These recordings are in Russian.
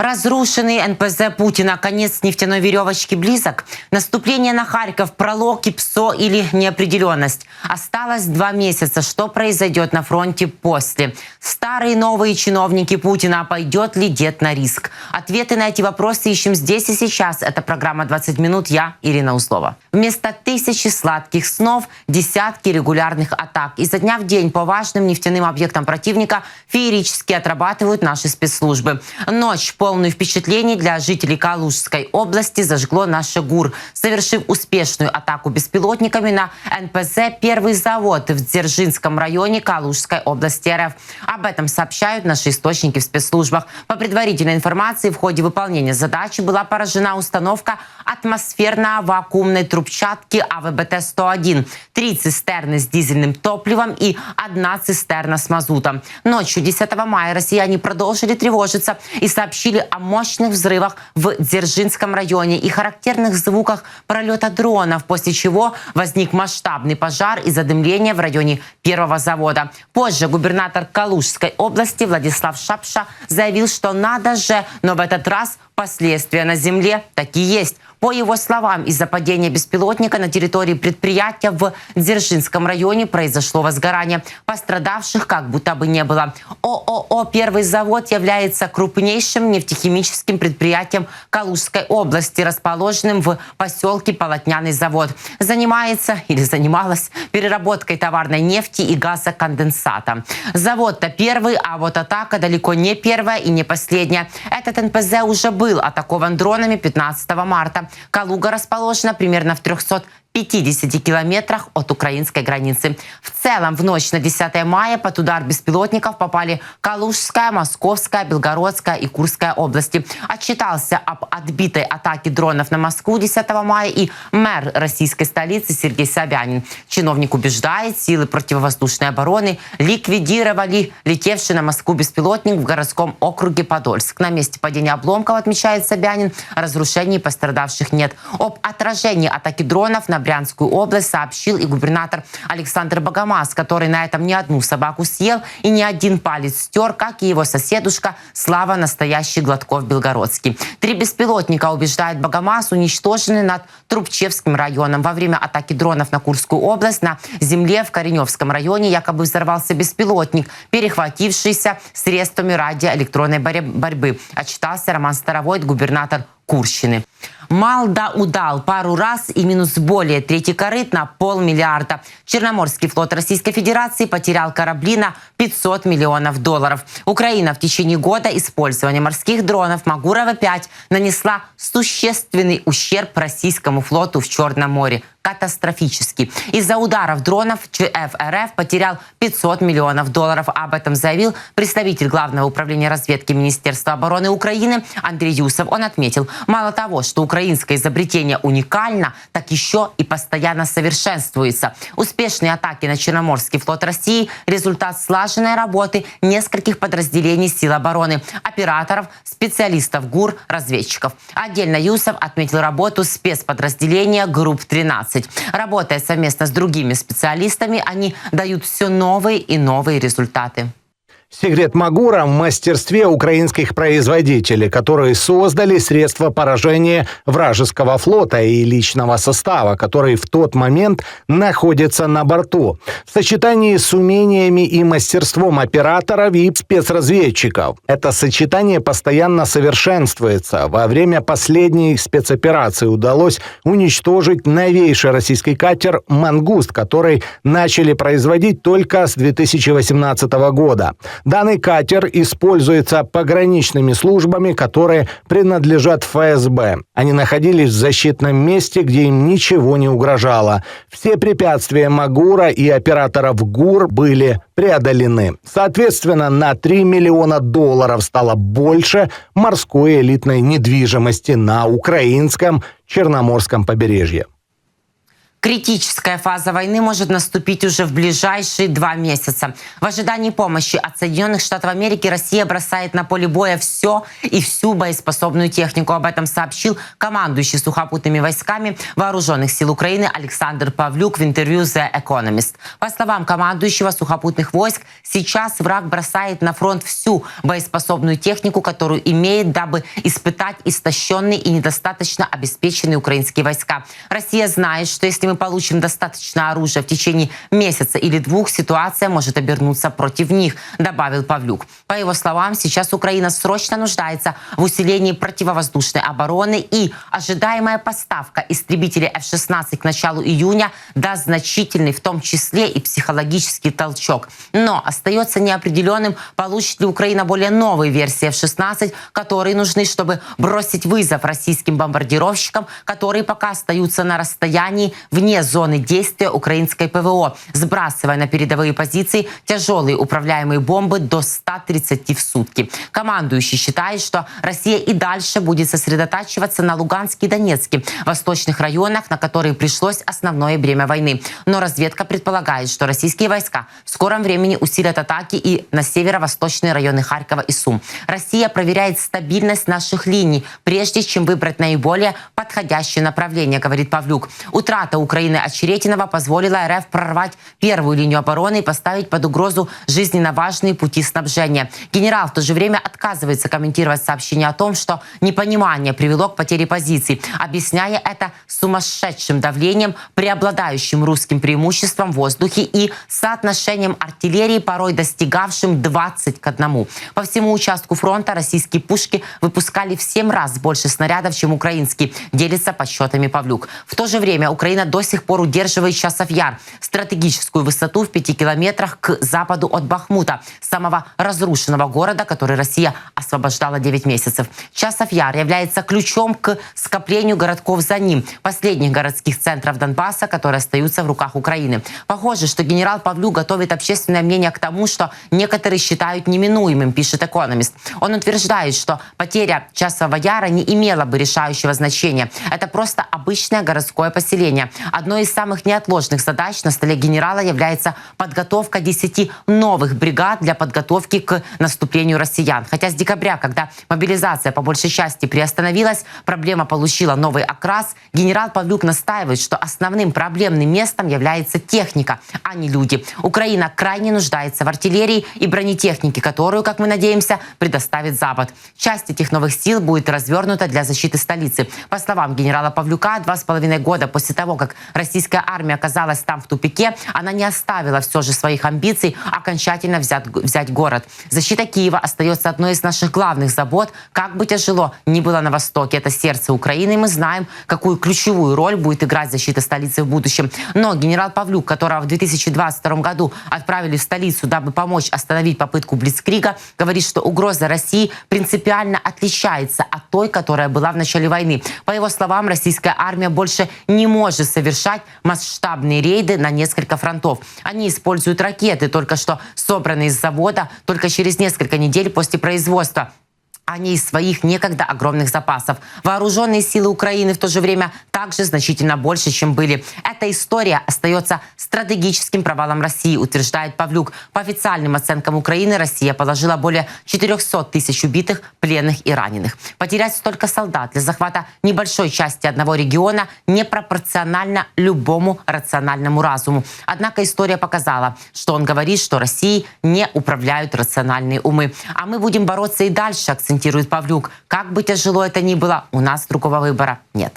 Разрушенный НПЗ Путина. Конец нефтяной веревочки близок. Наступление на Харьков, пролог, ПСО или неопределенность. Осталось два месяца. Что произойдет на фронте после? Старые и новые чиновники Путина. Пойдет ли дед на риск? Ответы на эти вопросы ищем здесь и сейчас. Это программа «20 минут». Я, Ирина Узлова. Вместо тысячи сладких снов десятки регулярных атак. Изо дня в день по важным нефтяным объектам противника феерически отрабатывают наши спецслужбы. Ночь полную впечатлений для жителей Калужской области зажгло наш ГУР, совершив успешную атаку беспилотниками на НПЗ «Первый завод» в Дзержинском районе Калужской области РФ. Об этом сообщают наши источники в спецслужбах. По предварительной информации, в ходе выполнения задачи была поражена установка атмосферно-вакуумной трубчатки АВБТ-101, три цистерны с дизельным топливом и одна цистерна с мазутом. Ночью 10 мая россияне продолжили тревожиться и сообщили о мощных взрывах в Дзержинском районе и характерных звуках пролета дронов, после чего возник масштабный пожар и задымление в районе первого завода. Позже губернатор Калужской области Владислав Шапша заявил, что надо же, но в этот раз последствия на земле такие есть. По его словам, из-за падения беспилотника на территории предприятия в Дзержинском районе произошло возгорание. Пострадавших как будто бы не было. ООО «Первый завод» является крупнейшим нефтехимическим предприятием Калужской области, расположенным в поселке Полотняный завод. Занимается или занималась переработкой товарной нефти и газоконденсата. Завод-то первый, а вот атака далеко не первая и не последняя. Этот НПЗ уже был атакован дронами 15 марта. Калуга расположена примерно в 300 50 километрах от украинской границы. В целом, в ночь на 10 мая под удар беспилотников попали Калужская, Московская, Белгородская и Курская области. Отчитался об отбитой атаке дронов на Москву 10 мая и мэр российской столицы Сергей Собянин. Чиновник убеждает, силы противовоздушной обороны ликвидировали летевший на Москву беспилотник в городском округе Подольск. На месте падения обломков, отмечает Собянин, разрушений пострадавших нет. Об отражении атаки дронов на Брянскую область сообщил и губернатор Александр Богомаз, который на этом не одну собаку съел и ни один палец стер, как и его соседушка Слава Настоящий Гладков Белгородский. Три беспилотника, убеждает Богомаз, уничтожены над Трубчевским районом. Во время атаки дронов на Курскую область на земле в Кореневском районе якобы взорвался беспилотник, перехватившийся средствами радиоэлектронной борьбы. Отчитался Роман Старовойт, губернатор Курщины. Мал да удал пару раз и минус более третий корыт на полмиллиарда. Черноморский флот Российской Федерации потерял корабли на 500 миллионов долларов. Украина в течение года использования морских дронов Магурова-5 нанесла существенный ущерб российскому флоту в Черном море катастрофически. Из-за ударов дронов ЧФ РФ потерял 500 миллионов долларов. Об этом заявил представитель Главного управления разведки Министерства обороны Украины Андрей Юсов. Он отметил, мало того, что украинское изобретение уникально, так еще и постоянно совершенствуется. Успешные атаки на Черноморский флот России – результат слаженной работы нескольких подразделений сил обороны, операторов, специалистов ГУР, разведчиков. Отдельно Юсов отметил работу спецподразделения «Групп-13». Работая совместно с другими специалистами, они дают все новые и новые результаты. Секрет Магура в мастерстве украинских производителей, которые создали средства поражения вражеского флота и личного состава, который в тот момент находится на борту. В сочетании с умениями и мастерством операторов и спецразведчиков. Это сочетание постоянно совершенствуется. Во время последней спецоперации удалось уничтожить новейший российский катер «Мангуст», который начали производить только с 2018 года. Данный катер используется пограничными службами, которые принадлежат ФСБ. Они находились в защитном месте, где им ничего не угрожало. Все препятствия Магура и операторов ГУР были преодолены. Соответственно, на 3 миллиона долларов стало больше морской элитной недвижимости на украинском Черноморском побережье. Критическая фаза войны может наступить уже в ближайшие два месяца. В ожидании помощи от Соединенных Штатов Америки Россия бросает на поле боя все и всю боеспособную технику. Об этом сообщил командующий сухопутными войсками Вооруженных сил Украины Александр Павлюк в интервью The Economist. По словам командующего сухопутных войск, сейчас враг бросает на фронт всю боеспособную технику, которую имеет, дабы испытать истощенные и недостаточно обеспеченные украинские войска. Россия знает, что если мы получим достаточно оружия в течение месяца или двух, ситуация может обернуться против них, добавил Павлюк. По его словам, сейчас Украина срочно нуждается в усилении противовоздушной обороны и ожидаемая поставка истребителей F-16 к началу июня даст значительный, в том числе и психологический толчок. Но остается неопределенным, получит ли Украина более новые версии F-16, которые нужны, чтобы бросить вызов российским бомбардировщикам, которые пока остаются на расстоянии в вне зоны действия украинской ПВО, сбрасывая на передовые позиции тяжелые управляемые бомбы до 130 в сутки. Командующий считает, что Россия и дальше будет сосредотачиваться на Луганске и Донецке, восточных районах, на которые пришлось основное бремя войны. Но разведка предполагает, что российские войска в скором времени усилят атаки и на северо-восточные районы Харькова и Сум. Россия проверяет стабильность наших линий, прежде чем выбрать наиболее подходящее направление, говорит Павлюк. Утрата Украины Очеретинова позволила РФ прорвать первую линию обороны и поставить под угрозу жизненно важные пути снабжения. Генерал в то же время отказывается комментировать сообщение о том, что непонимание привело к потере позиций, объясняя это сумасшедшим давлением, преобладающим русским преимуществом в воздухе и соотношением артиллерии, порой достигавшим 20 к 1. По всему участку фронта российские пушки выпускали в 7 раз больше снарядов, чем украинские, делится подсчетами Павлюк. В то же время Украина до сих пор удерживает Часов Яр, стратегическую высоту в пяти километрах к западу от Бахмута, самого разрушенного города, который Россия освобождала 9 месяцев. Часов Яр является ключом к скоплению городков за ним, последних городских центров Донбасса, которые остаются в руках Украины. Похоже, что генерал Павлю готовит общественное мнение к тому, что некоторые считают неминуемым, пишет экономист. Он утверждает, что потеря Часового Яра не имела бы решающего значения. Это просто обычное городское поселение. Одной из самых неотложных задач на столе генерала является подготовка 10 новых бригад для подготовки к наступлению россиян. Хотя с декабря, когда мобилизация по большей части приостановилась, проблема получила новый окрас, генерал Павлюк настаивает, что основным проблемным местом является техника, а не люди. Украина крайне нуждается в артиллерии и бронетехнике, которую, как мы надеемся, предоставит Запад. Часть этих новых сил будет развернута для защиты столицы. По словам генерала Павлюка, два с половиной года после того, как российская армия оказалась там в тупике, она не оставила все же своих амбиций окончательно взять, взять город. Защита Киева остается одной из наших главных забот. Как бы тяжело ни было на Востоке, это сердце Украины, и мы знаем, какую ключевую роль будет играть защита столицы в будущем. Но генерал Павлюк, которого в 2022 году отправили в столицу, дабы помочь остановить попытку Блицкрига, говорит, что угроза России принципиально отличается от той, которая была в начале войны. По его словам, российская армия больше не может совершать масштабные рейды на несколько фронтов. Они используют ракеты, только что собранные из завода, только через несколько недель после производства а не из своих некогда огромных запасов. Вооруженные силы Украины в то же время также значительно больше, чем были. Эта история остается стратегическим провалом России, утверждает Павлюк. По официальным оценкам Украины Россия положила более 400 тысяч убитых, пленных и раненых. Потерять столько солдат для захвата небольшой части одного региона непропорционально любому рациональному разуму. Однако история показала, что он говорит, что Россией не управляют рациональные умы. А мы будем бороться и дальше, акцентирует комментирует Павлюк. Как бы тяжело это ни было, у нас другого выбора нет.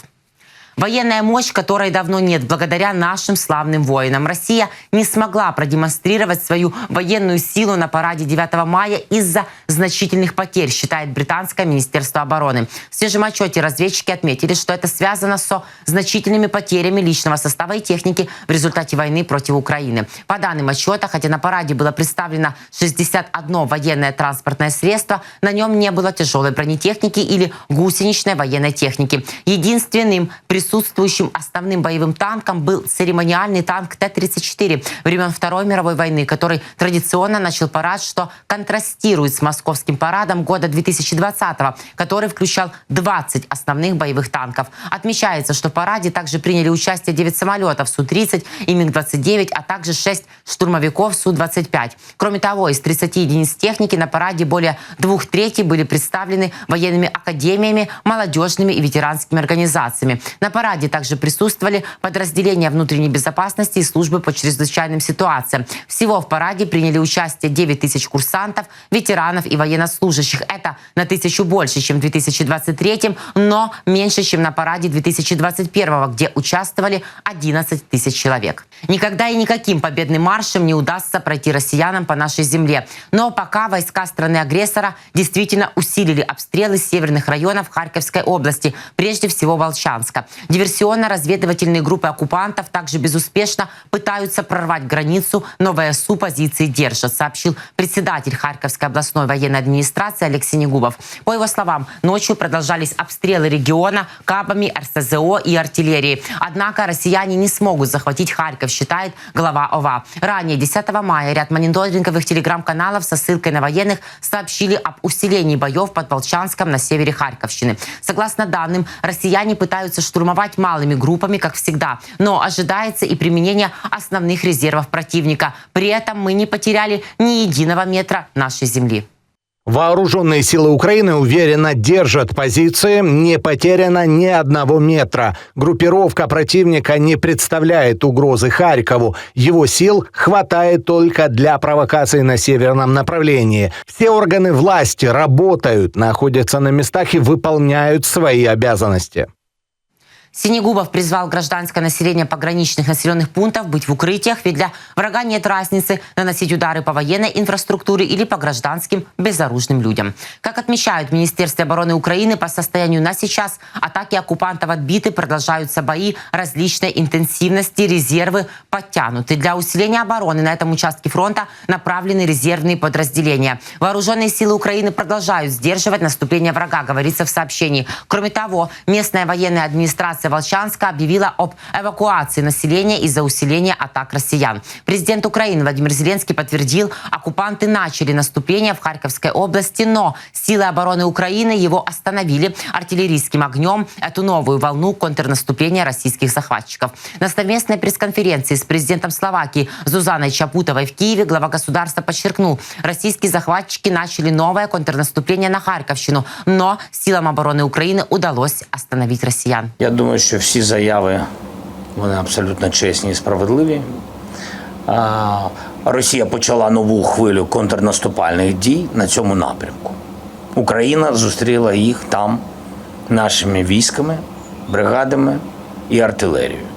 Военная мощь, которой давно нет, благодаря нашим славным воинам. Россия не смогла продемонстрировать свою военную силу на параде 9 мая из-за значительных потерь, считает британское министерство обороны. В свежем отчете разведчики отметили, что это связано со значительными потерями личного состава и техники в результате войны против Украины. По данным отчета, хотя на параде было представлено 61 военное транспортное средство, на нем не было тяжелой бронетехники или гусеничной военной техники. Единственным при Присутствующим основным боевым танком был церемониальный танк Т-34 времен Второй мировой войны, который традиционно начал парад, что контрастирует с московским парадом года 2020, который включал 20 основных боевых танков. Отмечается, что в параде также приняли участие 9 самолетов Су-30 и МиГ-29, а также 6 штурмовиков Су-25. Кроме того, из 30 единиц техники на параде более двух третей были представлены военными академиями, молодежными и ветеранскими организациями. На параде также присутствовали подразделения внутренней безопасности и службы по чрезвычайным ситуациям. Всего в параде приняли участие 9 тысяч курсантов, ветеранов и военнослужащих. Это на тысячу больше, чем в 2023, но меньше, чем на параде 2021, где участвовали 11 тысяч человек. Никогда и никаким победным маршем не удастся пройти россиянам по нашей земле. Но пока войска страны-агрессора действительно усилили обстрелы северных районов Харьковской области, прежде всего Волчанска. Диверсионно-разведывательные группы оккупантов также безуспешно пытаются прорвать границу, но ВСУ позиции держат, сообщил председатель Харьковской областной военной администрации Алексей Негубов. По его словам, ночью продолжались обстрелы региона кабами, РСЗО и артиллерии. Однако россияне не смогут захватить Харьков, считает глава ОВА. Ранее, 10 мая, ряд мониторинговых телеграм-каналов со ссылкой на военных сообщили об усилении боев под Волчанском на севере Харьковщины. Согласно данным, россияне пытаются штурмовать малыми группами, как всегда, но ожидается и применение основных резервов противника. При этом мы не потеряли ни единого метра нашей земли. Вооруженные силы Украины уверенно держат позиции, не потеряно ни одного метра. Группировка противника не представляет угрозы Харькову. Его сил хватает только для провокаций на северном направлении. Все органы власти работают, находятся на местах и выполняют свои обязанности. Синегубов призвал гражданское население пограничных населенных пунктов быть в укрытиях, ведь для врага нет разницы наносить удары по военной инфраструктуре или по гражданским безоружным людям. Как отмечают в Министерстве обороны Украины, по состоянию на сейчас атаки оккупантов отбиты, продолжаются бои различной интенсивности, резервы подтянуты. Для усиления обороны на этом участке фронта направлены резервные подразделения. Вооруженные силы Украины продолжают сдерживать наступление врага, говорится в сообщении. Кроме того, местная военная администрация администрация Волчанска объявила об эвакуации населения из-за усиления атак россиян. Президент Украины Владимир Зеленский подтвердил, оккупанты начали наступление в Харьковской области, но силы обороны Украины его остановили артиллерийским огнем эту новую волну контрнаступления российских захватчиков. На совместной пресс-конференции с президентом Словакии Зузаной Чапутовой в Киеве глава государства подчеркнул, российские захватчики начали новое контрнаступление на Харьковщину, но силам обороны Украины удалось остановить россиян. Я думаю, думаю, що всі заяви вони абсолютно чесні і справедливі. Росія почала нову хвилю контрнаступальних дій на цьому напрямку. Україна зустріла їх там нашими військами, бригадами і артилерією.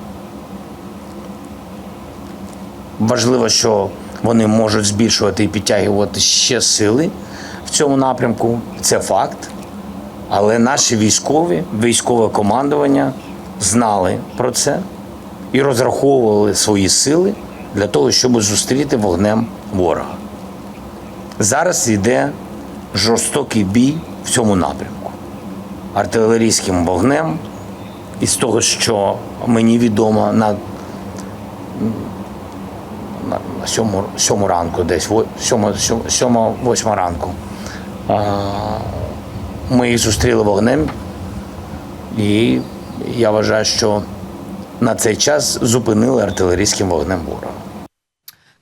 Важливо, що вони можуть збільшувати і підтягувати ще сили в цьому напрямку. Це факт. Але наші військові, військове командування знали про це і розраховували свої сили для того, щоб зустріти вогнем ворога. Зараз йде жорстокий бій в цьому напрямку. Артилерійським вогнем, і з того, що мені відомо на на сьому, сьому ранку, десь сьома, восьма ранку. Ми їх зустріли вогнем, і я вважаю, що на цей час зупинили артилерійським вогнем ворога.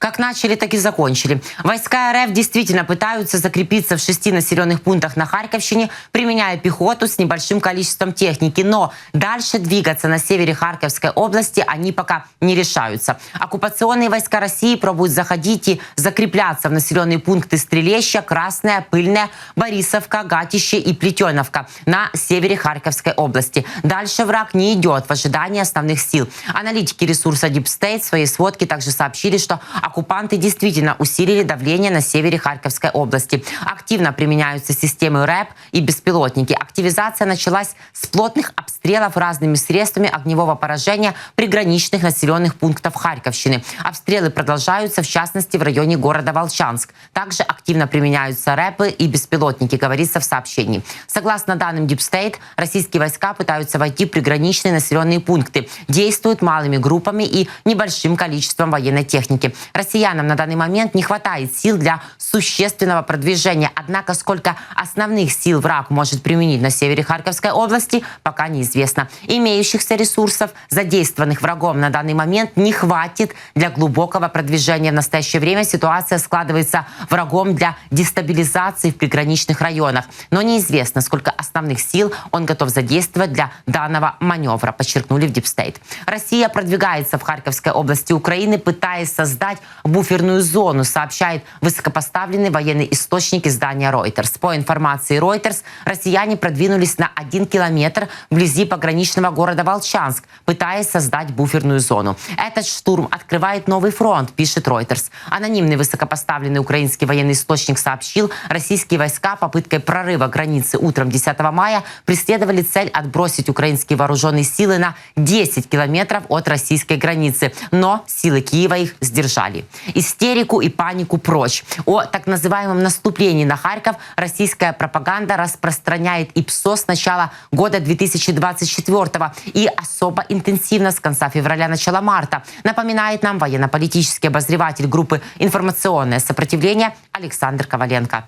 Как начали, так и закончили. Войска РФ действительно пытаются закрепиться в шести населенных пунктах на Харьковщине, применяя пехоту с небольшим количеством техники. Но дальше двигаться на севере Харьковской области они пока не решаются. Оккупационные войска России пробуют заходить и закрепляться в населенные пункты Стрелеща, Красная, Пыльная, Борисовка, Гатище и Плетеновка на севере Харьковской области. Дальше враг не идет в ожидании основных сил. Аналитики ресурса Deep State в своей сводке также сообщили, что оккупанты действительно усилили давление на севере Харьковской области. Активно применяются системы РЭП и беспилотники. Активизация началась с плотных обстрелов разными средствами огневого поражения приграничных населенных пунктов Харьковщины. Обстрелы продолжаются, в частности, в районе города Волчанск. Также активно применяются рэпы и беспилотники, говорится в сообщении. Согласно данным State, российские войска пытаются войти в приграничные населенные пункты, действуют малыми группами и небольшим количеством военной техники. Россиянам на данный момент не хватает сил для существенного продвижения. Однако сколько основных сил враг может применить на севере Харьковской области, пока неизвестно. Имеющихся ресурсов, задействованных врагом на данный момент, не хватит для глубокого продвижения. В настоящее время ситуация складывается врагом для дестабилизации в приграничных районах. Но неизвестно, сколько основных сил он готов задействовать для данного маневра, подчеркнули в Дипстейт. Россия продвигается в Харьковской области Украины, пытаясь создать буферную зону, сообщает высокопоставленный военный источник издания Reuters. По информации Reuters, россияне продвинулись на один километр вблизи пограничного города Волчанск, пытаясь создать буферную зону. Этот штурм открывает новый фронт, пишет Reuters. Анонимный высокопоставленный украинский военный источник сообщил, российские войска попыткой прорыва границы утром 10 мая преследовали цель отбросить украинские вооруженные силы на 10 километров от российской границы. Но силы Киева их сдержали. Истерику и панику прочь. О так называемом наступлении на Харьков российская пропаганда распространяет ИПСО с начала года 2024 и особо интенсивно с конца февраля, начала марта. Напоминает нам военно-политический обозреватель группы «Информационное сопротивление» Александр Коваленко.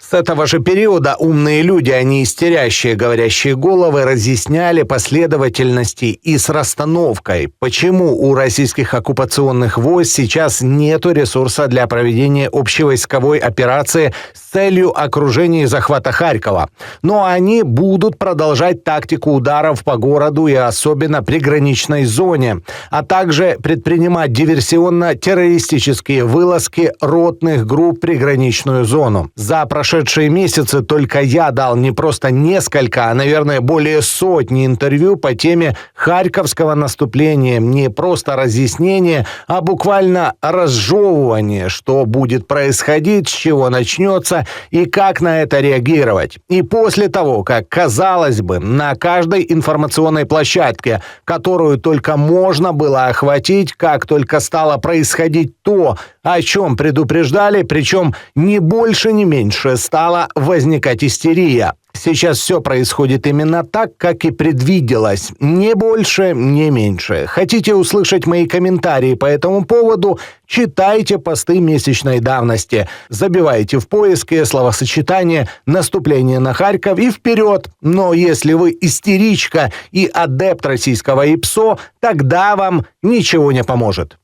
С этого же периода умные люди, а не истерящие говорящие головы, разъясняли последовательности и с расстановкой, почему у российских оккупационных войск сейчас нет ресурса для проведения общевойсковой операции с целью окружения и захвата Харькова. Но они будут продолжать тактику ударов по городу и особенно приграничной зоне, а также предпринимать диверсионно-террористические вылазки ротных групп приграничную зону. За прошедшие месяцы только я дал не просто несколько, а, наверное, более сотни интервью по теме Харьковского наступления. Не просто разъяснение, а буквально разжевывание, что будет происходить, с чего начнется и как на это реагировать. И после того, как, казалось бы, на каждой информационной площадке, которую только можно было охватить, как только стало происходить то, о чем предупреждали, причем не больше, не меньше, стала возникать истерия. Сейчас все происходит именно так, как и предвиделось. Не больше, не меньше. Хотите услышать мои комментарии по этому поводу? Читайте посты месячной давности. Забивайте в поиске словосочетание «наступление на Харьков» и вперед. Но если вы истеричка и адепт российского ИПСО, тогда вам ничего не поможет.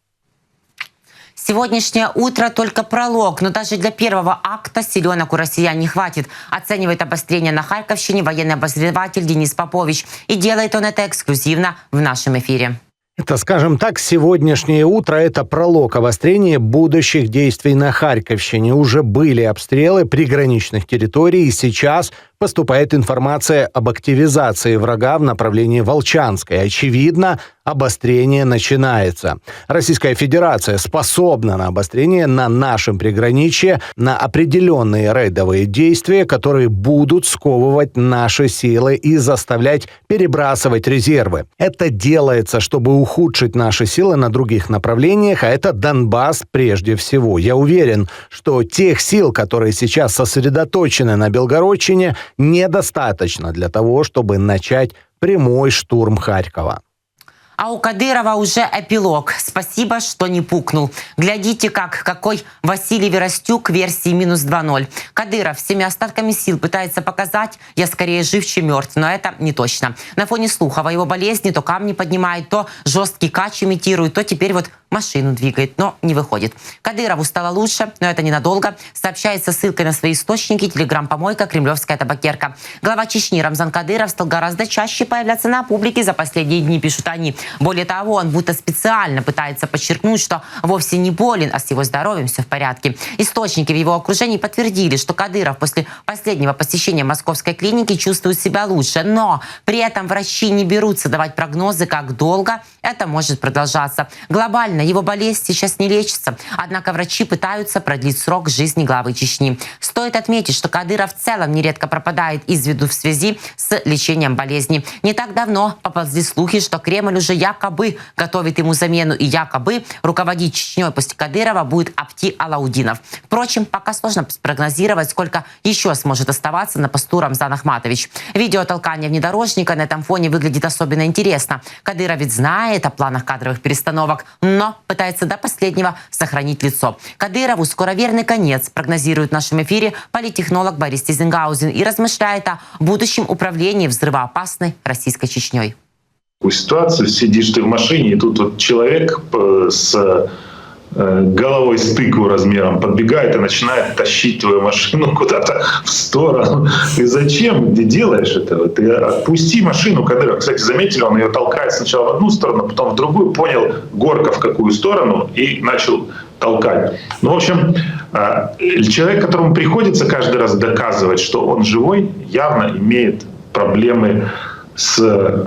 Сегодняшнее утро только пролог, но даже для первого акта силенок у россиян не хватит, оценивает обострение на Харьковщине военный обозреватель Денис Попович. И делает он это эксклюзивно в нашем эфире. Это, скажем так, сегодняшнее утро – это пролог обострения будущих действий на Харьковщине. Уже были обстрелы приграничных территорий, и сейчас поступает информация об активизации врага в направлении Волчанской. Очевидно, обострение начинается. Российская Федерация способна на обострение на нашем приграничье, на определенные рейдовые действия, которые будут сковывать наши силы и заставлять перебрасывать резервы. Это делается, чтобы ухудшить наши силы на других направлениях, а это Донбасс прежде всего. Я уверен, что тех сил, которые сейчас сосредоточены на Белгородчине, недостаточно для того, чтобы начать прямой штурм Харькова. А у Кадырова уже эпилог. Спасибо, что не пукнул. Глядите, как какой Василий Веростюк версии минус 2.0. Кадыров всеми остатками сил пытается показать, я скорее жив, чем мертв. Но это не точно. На фоне слухов о его болезни то камни поднимает, то жесткий кач имитирует, то теперь вот машину двигает, но не выходит. Кадырову стало лучше, но это ненадолго. Сообщается ссылкой на свои источники телеграм-помойка «Кремлевская табакерка». Глава Чечни Рамзан Кадыров стал гораздо чаще появляться на публике за последние дни, пишут они. Более того, он будто специально пытается подчеркнуть, что вовсе не болен, а с его здоровьем все в порядке. Источники в его окружении подтвердили, что Кадыров после последнего посещения московской клиники чувствует себя лучше, но при этом врачи не берутся давать прогнозы, как долго это может продолжаться. Глобально Его болезнь сейчас не лечится. Однако врачи пытаются продлить срок жизни главы Чечни. Стоит отметить, что Кадыров в целом нередко пропадает из виду в связи с лечением болезни. Не так давно поползли слухи, что Кремль уже якобы готовит ему замену и якобы руководить Чечней после Кадырова будет Апти Алаудинов. Впрочем, пока сложно спрогнозировать, сколько еще сможет оставаться на посту Рамзан Ахматович. Видео толкания внедорожника на этом фоне выглядит особенно интересно. Кадыров ведь знает о планах кадровых перестановок, но пытается до последнего сохранить лицо. Кадырову скоро верный конец, прогнозирует в нашем эфире политтехнолог Борис Тизенгаузен и размышляет о будущем управлении взрывоопасной российской Чечней. такую ситуацию, сидишь ты в машине, и тут вот человек э, с головой с тыкву размером подбегает и начинает тащить твою машину куда-то в сторону. Ты зачем ты делаешь этого? Ты отпусти машину Кадырова. Кстати, заметили, он ее толкает сначала в одну сторону, потом в другую, понял, горка в какую сторону, и начал толкать. Ну, в общем, э, человек, которому приходится каждый раз доказывать, что он живой, явно имеет проблемы с,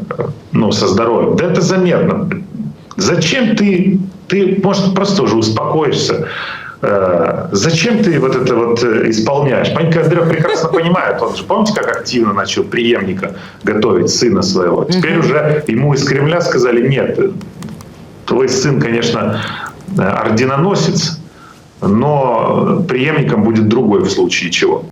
ну, со здоровьем. Да это заметно. Зачем ты, ты, может, просто уже успокоишься, Э, Зачем ты вот это вот э, исполняешь? Пань Кадыров прекрасно понимает. Он же, помните, как активно начал преемника готовить сына своего? Теперь уже ему из Кремля сказали, нет, твой сын, конечно, орденоносец, но преемником будет другой в случае чего.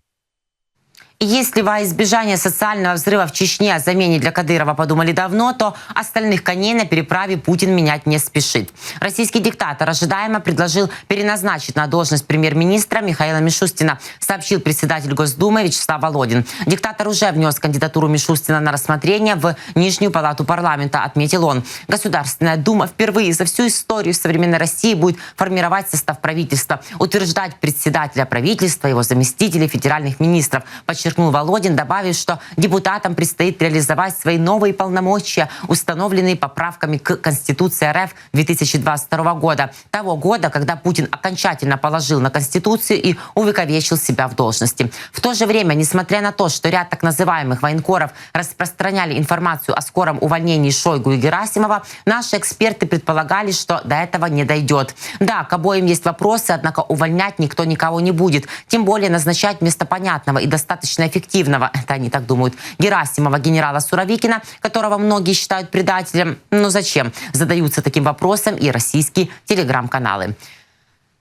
И Если во избежание социального взрыва в Чечне о замене для Кадырова подумали давно, то остальных коней на переправе Путин менять не спешит. Российский диктатор ожидаемо предложил переназначить на должность премьер-министра Михаила Мишустина, сообщил председатель Госдумы Вячеслав Володин. Диктатор уже внес кандидатуру Мишустина на рассмотрение в Нижнюю палату парламента, отметил он. Государственная дума впервые за всю историю современной России будет формировать состав правительства, утверждать председателя правительства, его заместителей, федеральных министров, подчеркнул Володин, добавив, что депутатам предстоит реализовать свои новые полномочия, установленные поправками к Конституции РФ 2022 года. Того года, когда Путин окончательно положил на Конституцию и увековечил себя в должности. В то же время, несмотря на то, что ряд так называемых военкоров распространяли информацию о скором увольнении Шойгу и Герасимова, наши эксперты предполагали, что до этого не дойдет. Да, к обоим есть вопросы, однако увольнять никто никого не будет. Тем более назначать вместо понятного и достаточно эффективного, это они так думают, Герасимова генерала Суровикина, которого многие считают предателем. Но зачем? Задаются таким вопросом и российские телеграм-каналы.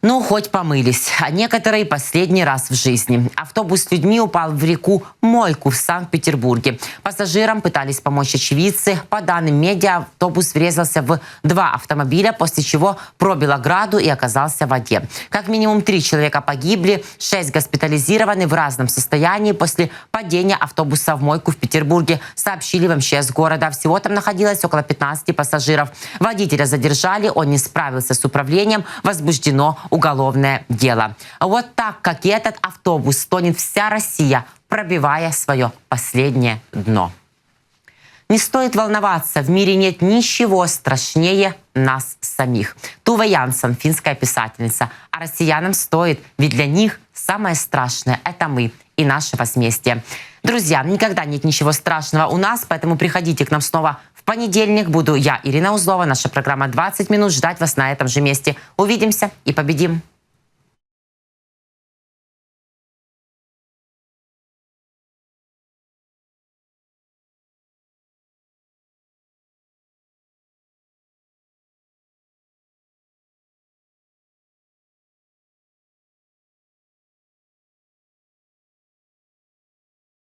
Ну, хоть помылись. А некоторые последний раз в жизни. Автобус с людьми упал в реку Мойку в Санкт-Петербурге. Пассажирам пытались помочь очевидцы. По данным медиа, автобус врезался в два автомобиля, после чего пробил ограду и оказался в воде. Как минимум три человека погибли, шесть госпитализированы в разном состоянии после падения автобуса в Мойку в Петербурге, сообщили в МЧС города. Всего там находилось около 15 пассажиров. Водителя задержали, он не справился с управлением, возбуждено уголовное дело. Вот так, как и этот автобус, тонет вся Россия, пробивая свое последнее дно. Не стоит волноваться, в мире нет ничего страшнее нас самих. Тува Янсон, финская писательница. А россиянам стоит, ведь для них самое страшное – это мы и наше возмездие. Друзья, никогда нет ничего страшного у нас, поэтому приходите к нам снова в понедельник. Буду я, Ирина Узлова. Наша программа «20 минут». Ждать вас на этом же месте. Увидимся и победим.